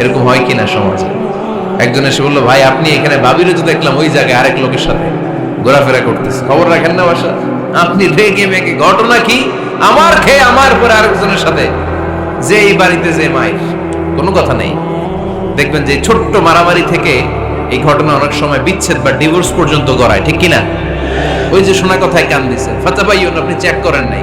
এরকম হয় কিনা সমাজে? একজন এসে বলল, ভাই, আপনি এখানে ভাবিরে তো দেখলাম ওই জায়গায় আরেক লোকের সাথে ঘোরাফেরা করতেছে। খবর রাখেন না বাসা? আপনি রেগে মেগে, ঘটনা কি? আমার খেয়ে আমার পরে আরেকজনের সাথে যে এই বাড়িতে যে মায়ের, কোনো কথা নেই। দেখবেন যে ছোট্ট মারামারি থেকে এই ঘটনা অনেক সময় বিচ্ছেদ বা ডিভোর্স পর্যন্ত গড়ায়, ঠিক কিনা? ওই যে শোনা কথায় কান দিছে, ফাতাবাইয়ুন, আপনি চেক করেন নাই।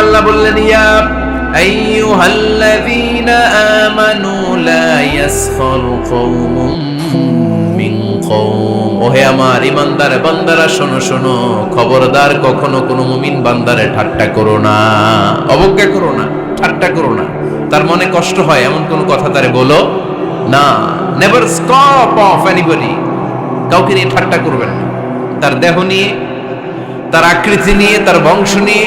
আল্লাহ বললেন, ইয়া আমানু লা ইয়াসখার কওমুম মিন কওম। ওহে আমার ইমানদার বান্দারা, শোনো শোনো, খবরদার কখনো কোনো মুমিন বান্দারে ঠাট্টা করো না, অবজ্ঞা করো না, ঠাট্টা করো না। তার মনে কষ্ট হয়, এমন কোন কথা তারে বলো না। নেভার স্টপ অফ এনিবডি কাউকে নিয়ে ঠাট্টা করবেন না। তার দেহ নিয়ে, তার আকৃতি নিয়ে, তার বংশ নিয়ে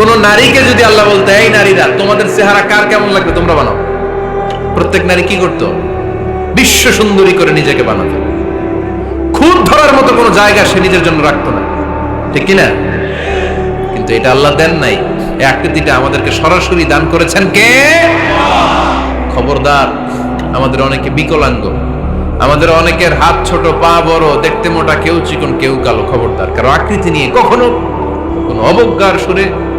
কোন নারীকে যদি আল্লাহ বলতে, এই নারীরা, তোমাদের চেহারা কার কেমন লাগবে? তোমরা বানাও। প্রত্যেক নারী কি করতো? বিশ্ব সুন্দরী করে নিজেকে বানাতো। খুদ ধরার মতো কোনো জায়গা সে নিজের জন্য রাখতো না। ঠিক কিনা? কিন্তু এটা আল্লাহ দেন নাই। এই আকৃতিটা আমাদেরকে সরাসরি দান করেছেন কে? খবরদার, আমাদের অনেকে বিকলাঙ্গ, আমাদের অনেকের হাত ছোট, পা বড়, দেখতে মোটা, কেউ চিকন, কেউ কালো, খবরদার। কারও আকৃতি নিয়ে কখনো কোনো অবজ্ঞার সুরে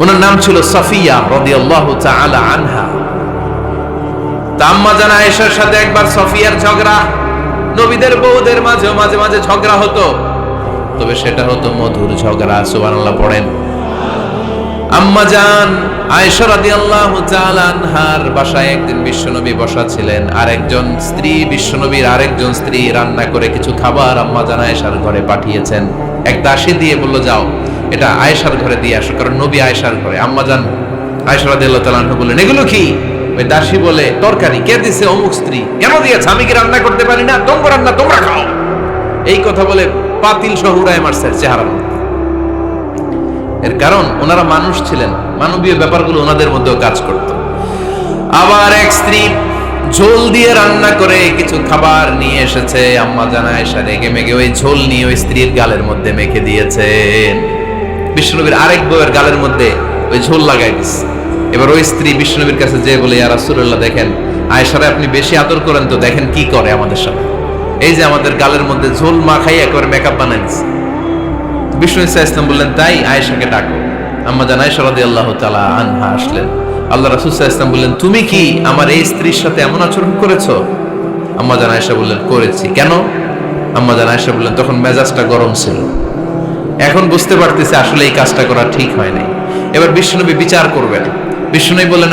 ওনার নাম ছিল সাফিয়া রাদিয়াল্লাহু তাআলা আনহা। তাম্মা জানা আয়েশার সাথে একবার সফিয়ার ঝগড়া, নবীদের বউদের মাঝে মাঝে মাঝে ঝগড়া হতো। তবে সেটা হতো মধুর ঝগড়া, সুবহানাল্লাহ, পড়েন। আম্মা জান আয়েশা আনহার বাসায় একদিন বিশ্বনবী বসা ছিলেন। আর একজন স্ত্রী, বিশ্বনবীর আরেকজন স্ত্রী রান্না করে কিছু খাবার আম্মা জান আয়েশার ঘরে পাঠিয়েছেন। এক দাসী দিয়ে বলল, যাও। এটা আয়েশার ঘরে দিয়ে আসো, কারণ নবী আয়েশার ঘরে। আম্মা জান আয়েশা রাদিয়াল্লাহু তাআলা বললেন, এগুলো কি? ওই দাসী বলে, তরকারি। কে দিছে? অমুক স্ত্রী। কেন দিয়েছে? আমি কি রান্না করতে পারি না? তোমরা রান্না, তোমরা খাও। এই কথা বলে পাতিল উড়ায় মারছে চেহারার এর কারণ, ওনারা মানুষ ছিলেন। মানবীয় ব্যাপারগুলো ওনাদের মধ্যেও কাজ করত। আবার এক স্ত্রী ঝোল দিয়ে রান্না করে কিছু খাবার নিয়ে এসেছে। আম্মা জানা এসে রেগে মেগে ওই ঝোল নিয়ে ওই স্ত্রীর গালের মধ্যে মেখে দিয়েছেন। বিষ্ণুনবীর আরেক বউয়ের গালের মধ্যে ওই ঝোল লাগাই দিচ্ছে এবার ওই স্ত্রী বিষ্ণুনবীর কাছে যে বলে, ইয়া রাসূলুল্লাহ, দেখেন, আয়েশারে আপনি বেশি আদর করেন তো দেখেন কি করে আমাদের সাথে। এই যে আমাদের গালের মধ্যে ঝোল মাখাই একেবারে মেকআপ বানাই দিচ্ছে বিষ্ণু ইসা ইসলাম বললেন, তাই আয়েশাকে ডাকো। আম্মা জান আয়েশা রাদিয়াল্লাহু তাআলা আনহা আসলেন। আল্লাহ রাসূল ইসলাম বললেন, তুমি কি আমার এই স্ত্রীর সাথে এমন আচরণ করেছ? আম্মা জান আয়েশা বললেন, করেছি। কেন? আম্মা জান আয়েশা বললেন, তখন মেজাজটা গরম ছিল। এখন বুঝতে পারতেছে আসলে এই কাজটা করা ঠিক হয় নাই। এবার বিষ্ণুনবী বিচার করবেন। বিষ্ণুনবী বললেন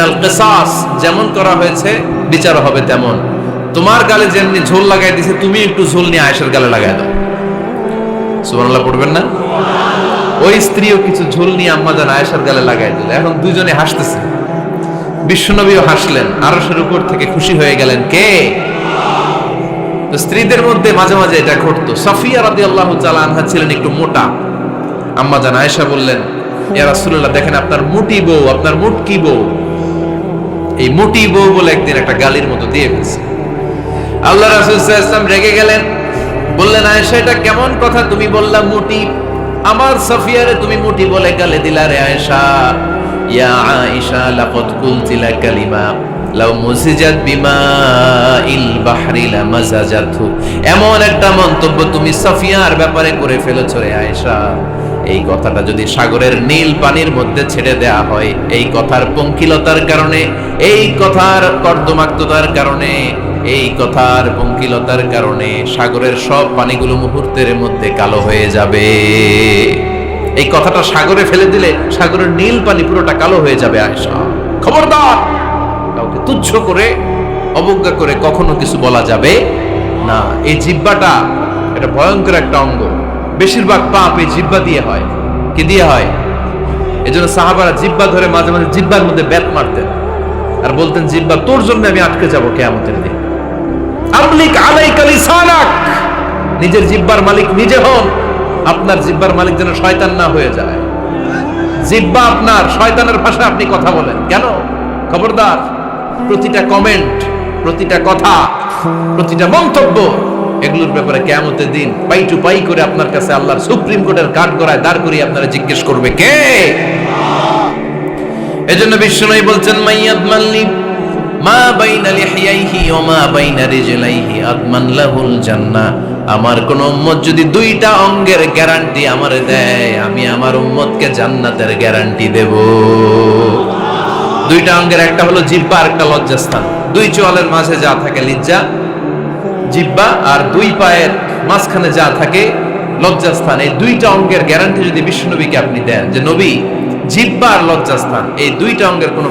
যেমন করা হয়েছে বিচার হবে তেমন। তোমার গালে যেমনি ঝোল লাগাই দিছে, তুমি একটু ঝোল নিয়ে আয়েশার গালে লাগাই দাও। সুবহানাল্লাহ, পড়বেন না? ওই স্ত্রীও কিছু ঝোল নিয়ে আম্মা জান আয়েশার গালে লাগাই দিল। এখন দুজনে হাসতেছে। বিশ্বনবীও হাসলেন। আরশের উপর থেকে খুশি হয়ে গেলেন কে? স্ত্রীদের মধ্যে মাঝে মাঝে এটা ঘটতো। সাফিয়া রাদিয়াল্লাহু তাআলা আনহা ছিলেন একটু মোটা। আম্মা জান আয়েশা বললেন, ইয়া রাসূলুল্লাহ, দেখেন আপনার মুটি বউ, আপনার মুটকি বউ? এই মুটি বউ বলে একদিন একটা গালির মতো দিয়ে ফেলছে। আল্লাহ রাসূল সাল্লাল্লাহু রেগে গেলেন, বললেন, আয়েশা, এটা কেমন কথা? তুমি বললা মুটি। আমার সাফিয়ারে তুমি মুটি বলে গালে দিলা রে আয়েশা। ইয়া আয়েশা, লাকাদ কুলতি লা কালিমা লাউ মুসিজাত বিমা ইল বাহরি লা মাজাজাতু এমন একটা মন্তব্য তুমি সাফিয়ার ব্যাপারে করে ফেলেছো রে আয়েশা। এই কথাটা যদি সাগরের নীল পানির মধ্যে ছেড়ে দেয়া হয়, এই কথার পঙ্কিলতার কারণে, এই কথার কর্দমাক্ততার কারণে, এই কথার পঙ্কিলতার কারণে সাগরের সব পানিগুলো মুহূর্তের মধ্যে কালো হয়ে যাবে। এই কথাটা সাগরে ফেলে দিলে সাগরের নীল পানি পুরোটা কালো হয়ে যাবে আয়সা খবরদার! কাউকে তুচ্ছ করে, অবজ্ঞা করে কখনো কিছু বলা যাবে না। এই জিব্বাটা এটা ভয়ঙ্কর একটা অঙ্গ। বেশিরভাগ পাপ এই জিব্বা দিয়ে হয়। কি দিয়ে হয়? এজন্য সাহাবারা জিব্বা ধরে মাঝে মাঝে জিব্বার মধ্যে ব্যাট মারতেন। আর বলতেন, জিব্বা, তোর জন্য আমি আটকে যাব কেয়ামতের দিন। নিজের জিব্বার মালিক নিজে হন। আপনার জিব্বার মালিক যেন শয়তান না হয়ে যায়। জিব্বা আপনার, শয়তানের ভাষা আপনি কথা বলেন। কেন? খবরদার, প্রতিটা কমেন্ট প্রতিটা কথা, প্রতিটা মন্তব্য এগুলোর ব্যাপারে কেমতের দিন পাই টু পাই করে আপনার কাছে আল্লাহর সুপ্রিম কোর্টের কাঠ গড়ায় দাঁড় করিয়ে আপনারা জিজ্ঞেস করবে কে? এজন্য বিষ্ণুই বলছেন মাইয়াদ মা ওয়া মা আদমান লাহুল আমার কোন উম্মত যদি দুইটা অঙ্গের গ্যারান্টি আমারে দেয়, আমি আমার উম্মতকে জান্নাতের গ্যারান্টি দেব। দুইটা অঙ্গের, একটা হলো জিব্বা আর একটা লজ্জাস্থান। দুই চোয়ালের মাঝে যা থাকে লিজ্জা জিব্বা আর দুই পায়ের মাঝখানে যা থাকে, লজ্জাস্থান। এই দুইটা অঙ্গের গ্যারান্টি যদি বিশ্বনবীকে আপনি দেন, যে নবী জিব্বা আর লজ্জাস্থান, এই দুইটা অঙ্গের কোনো